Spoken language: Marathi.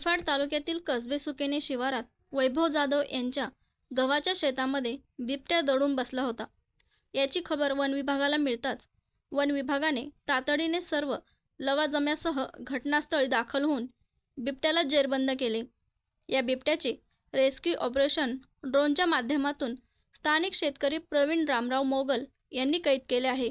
निफाड तालुक्यातील कसबे सुकेने शिवारात वैभव जाधव यांच्या गव्हाच्या शेतामध्ये बिबट्या दडून बसला होता. याची खबर वन विभागाला मिळताच वन विभागाने तातडीने सर्व लवाजम्यासह घटनास्थळी दाखल होऊन बिबट्याला जेरबंद केले. या बिबट्याचे रेस्क्यू ऑपरेशन ड्रोनच्या माध्यमातून स्थानिक शेतकरी प्रवीण रामराव मोगल यांनी कैद केले आहे.